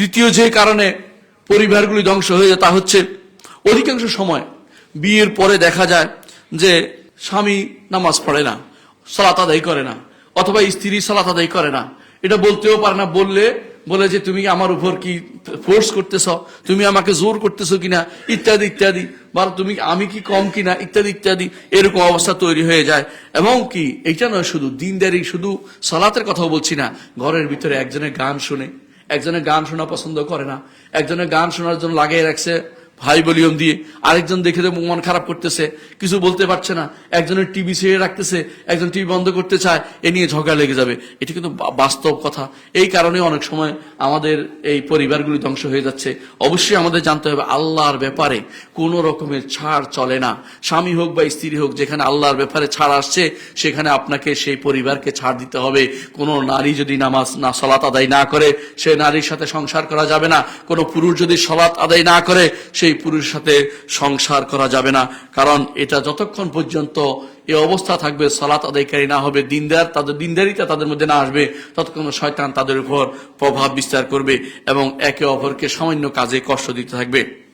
তৃতীয় যে কারণে পরিবারগুলি ধ্বংস হয়ে যায় তা হচ্ছে অধিকাংশ সময় বিয়ের পরে দেখা যায় যে স্বামী নামাজ পড়ে না, সালাত আদায় করে না, অথবা স্ত্রী সালাত আদায় করে না। এটা বলতেও পারে না, বললে বলে যে তুমি আমার উপর কি ফোর্স করতেছ, তুমি আমাকে জোর করতেছো কিনা, ইত্যাদি ইত্যাদি। বা তুমি, আমি কি কম কিনা, ইত্যাদি ইত্যাদি। এরকম অবস্থা তৈরি হয়ে যায়। এবং কি, এইটা নয় শুধু, দিনদারি, শুধু সালাতের কথাও বলছি না, ঘরের ভিতরে একজনের গান শুনে একজনের গান শোনা পছন্দ করে না। একজনের গান শোনার জন্য লাগিয়ে রাখছে হাই ভলিউম দিয়ে আরেকজন দেখে তো মন খারাপ করতেছে, কিছু বলতে পারছে না। একজনের টিভি ছেড়ে রাখতেছে, একজন টিভি বন্ধ করতে চায়, এ নিয়ে ঝগড়া লেগে যাবে। এটি কিন্তু বাস্তব কথা। এই কারণে অনেক সময় আমাদের এই পরিবারগুলি ধ্বংস হয়ে যাচ্ছে। অবশ্যই আমাদের জানতে হবে, আল্লাহর ব্যাপারে কোনো রকমের ছাড় চলে না। স্বামী হোক বা স্ত্রী হোক, যেখানে আল্লাহর ব্যাপারে ছাড় আসছে, সেখানে আপনাকে সেই পরিবারকে ছাড় দিতে হবে। কোনো নারী যদি নামাজ না, সলাত আদায় না করে, সে নারীর সাথে সংসার করা যাবে না। কোনো পুরুষ যদি সলাত আদায় না করে সেই পুরুষের সাথে সংসার করা যাবে না। কারণ এটা যতক্ষণ পর্যন্ত এই অবস্থা থাকবে, সলাত আদায়কারী না হবে, দিনদার তাদের দিনদারিতা তাদের মধ্যে না আসবে, ততক্ষণ শয়তান তাদের উপর প্রভাব বিস্তার করবে এবং একে অপরকে সামান্য কাজে কষ্ট দিতে থাকবে।